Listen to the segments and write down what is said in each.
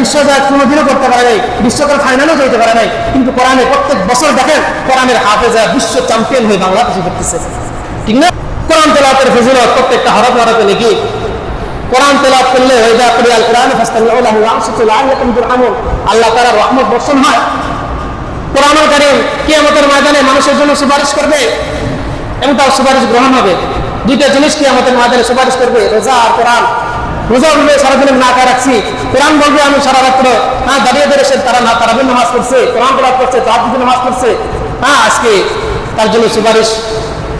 বিশ্বজয় কোনোদিনও করতে পারে নাই। বিশ্বকাপ ফাইনালও যেতে পারে নাই। কিন্তু কোরআনে প্রত্যেক বছর দেখেন, কোরআনের হাফেজা বিশ্ব চ্যাম্পিয়ন হয়ে বাংলাদেশে করতেছে ঠিক না? কোরআন তেলাতের ফজিলত প্রত্যেকটা হরফ হরফে লিখি। কোরআন তেলাওয়াত করলে হয়ে যায় করি আল কোরআন আল্লাহ তাআলার রহমত বর্ষণ হয়। কোরআনুল কারীম কিয়ামতের ময়দানে মানুষের জন্য সুপারিশ করবে এবং তার সুপারিশ গ্রহণ হবে। দুইটা জিনিস কিয়ামতের ময়দানে সুপারিশ করবে, রোজা আর কোরআন। রোজা সারাদিন না রাখছি। কোরআন বলবে আমি সারা হ্যাঁ দাঁড়িয়ে দাঁড়িয়ে তারা না পড়ছে, কোরআন করছে নামাজ হ্যাঁ আজকে তার জন্য সুপারিশ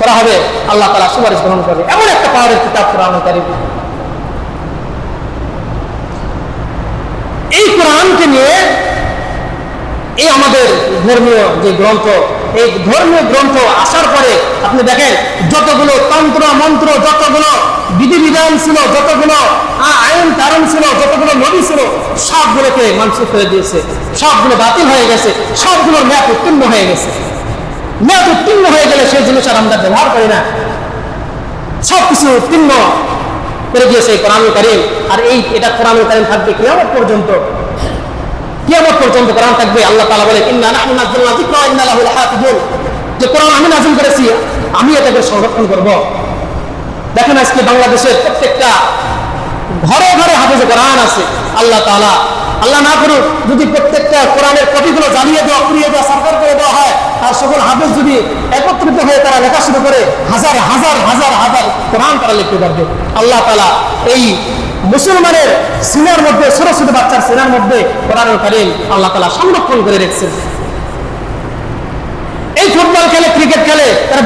করা হবে। আল্লাহ সুপারিশ গ্রহণ করবে। এমন একটা কিতাব কোরআনুল কারীম। এই কোরআনকে নিয়ে এই আমাদের ধর্মীয় যে গ্রন্থ, এই ধর্মীয় গ্রন্থ আসার পরে আপনি দেখেন, যতগুলো তন্ত্র, মন্ত্র, যতগুলো বিধিবিধান ছিল, যতগুলো আইন কারণ ছিল, যতগুলো নদী ছিল, সবগুলোকে মানসিক করে দিয়েছে। সবগুলো বাতিল হয়ে গেছে, সবগুলোর ম্যাপ উত্তীর্ণ হয়ে গেছে। ম্যাপ উত্তীর্ণ হয়ে গেলে সেই জিনিস আর আমরা ব্যবহার করি না। সবকিছু উত্তীর্ণ করে দিয়েছে কোরআনুল কারিম। আর এই, এটা কোরআনুল কারিম থাকবে কিয়ামত পর্যন্ত। কিয়ামত পর্যন্ত কোরআন থাকবে। আল্লাহ তাআলা বলে ইন্না যে কোরআন আমি নাযিল করেছি, আমি এটাকে সংরক্ষণ করব। দেখেন আজকে বাংলাদেশের প্রত্যেকটা ঘরে ঘরে হাফেজে কোরআন আছে। আল্লাহ তাআলা, আল্লাহ না করুক, যদি প্রত্যেকটা কোরআনের কপিগুলো জ্বালিয়ে দেওয়া, পুড়িয়ে দেওয়া, সরকার করে দেওয়া হয়, আর সকল হাফেজ যদি একত্রিত হয়ে তারা লেখা শুরু করে, হাজার হাজার হাজার হাজার কোরআন তারা লিখতে পারবে। আল্লাহ তালা এই মুসলমানের সিনার মধ্যে ছোট ছোট বাচ্চার সিনার মধ্যে কোরআনুল কারীম আল্লাহ তালা সংরক্ষণ করে রেখেছেন। এই ফুটবল খেলে, ক্রিকেট খেলে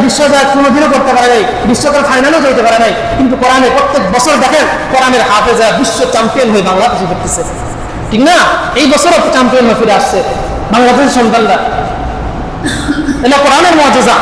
বিশ্বজয় কোনোদিনও করতে পারে নাই। বিশ্বকাপ ফাইনালও যেতে পারে নাই। কিন্তু কোরআনে প্রত্যেক বছর দেখেন, কোরআনের হাফেজা বিশ্ব চ্যাম্পিয়ন হয়ে বাংলাদেশে করতেছে ঠিক না? এই বছরও চ্যাম্পিয়ন হয়ে ফিরে আসছে বাংলাদেশের সন্তানরা। এটা কোরআনের মজা